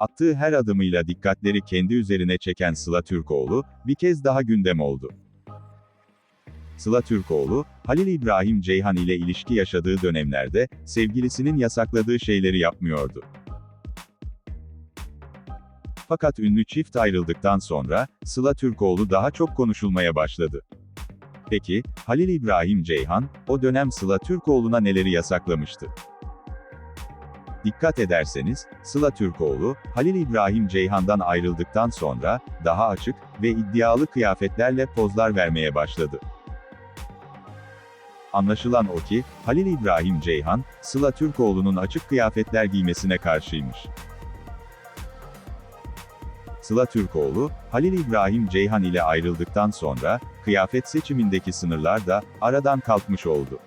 attığı her adımıyla dikkatleri kendi üzerine çeken Sıla Türkoğlu, bir kez daha gündem oldu. Sıla Türkoğlu, Halil İbrahim Ceyhan ile ilişki yaşadığı dönemlerde, sevgilisinin yasakladığı şeyleri yapmıyordu. Fakat ünlü çift ayrıldıktan sonra, Sıla Türkoğlu daha çok konuşulmaya başladı. Peki, Halil İbrahim Ceyhan, o dönem Sıla Türkoğlu'na neleri yasaklamıştı? Dikkat ederseniz, Sıla Türkoğlu, Halil İbrahim Ceyhan'dan ayrıldıktan sonra, daha açık ve iddialı kıyafetlerle pozlar vermeye başladı. Anlaşılan o ki, Halil İbrahim Ceyhan, Sıla Türkoğlu'nun açık kıyafetler giymesine karşıymış. Sıla Türkoğlu, Halil İbrahim Ceyhan ile ayrıldıktan sonra, kıyafet seçimindeki sınırlar da, aradan kalkmış oldu.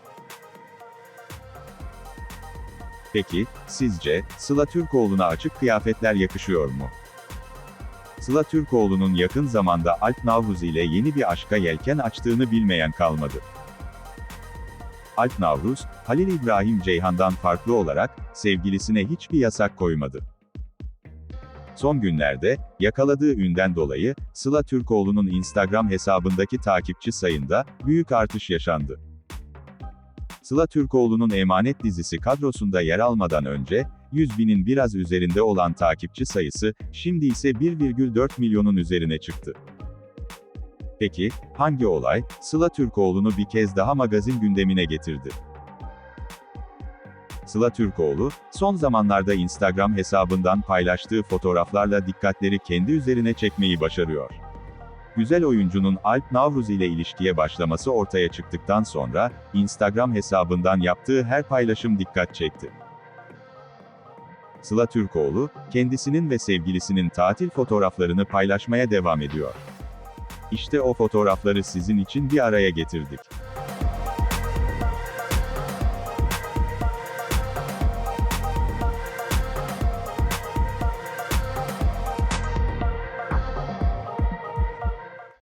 Peki, sizce, Sıla Türkoğlu'na açık kıyafetler yakışıyor mu? Sıla Türkoğlu'nun yakın zamanda Alp Navruz ile yeni bir aşka yelken açtığını bilmeyen kalmadı. Alp Navruz, Halil İbrahim Ceyhan'dan farklı olarak, sevgilisine hiçbir yasak koymadı. Son günlerde, yakaladığı ünden dolayı, Sıla Türkoğlu'nun Instagram hesabındaki takipçi sayında, büyük artış yaşandı. Sıla Türkoğlu'nun Emanet dizisi kadrosunda yer almadan önce, 100 binin biraz üzerinde olan takipçi sayısı, şimdi ise 1,4 milyonun üzerine çıktı. Peki, hangi olay, Sıla Türkoğlu'nu bir kez daha magazin gündemine getirdi? Sıla Türkoğlu, son zamanlarda Instagram hesabından paylaştığı fotoğraflarla dikkatleri kendi üzerine çekmeyi başarıyor. Güzel oyuncunun Alp Navruz ile ilişkiye başlaması ortaya çıktıktan sonra, Instagram hesabından yaptığı her paylaşım dikkat çekti. Sıla Türkoğlu, kendisinin ve sevgilisinin tatil fotoğraflarını paylaşmaya devam ediyor. İşte o fotoğrafları sizin için bir araya getirdik.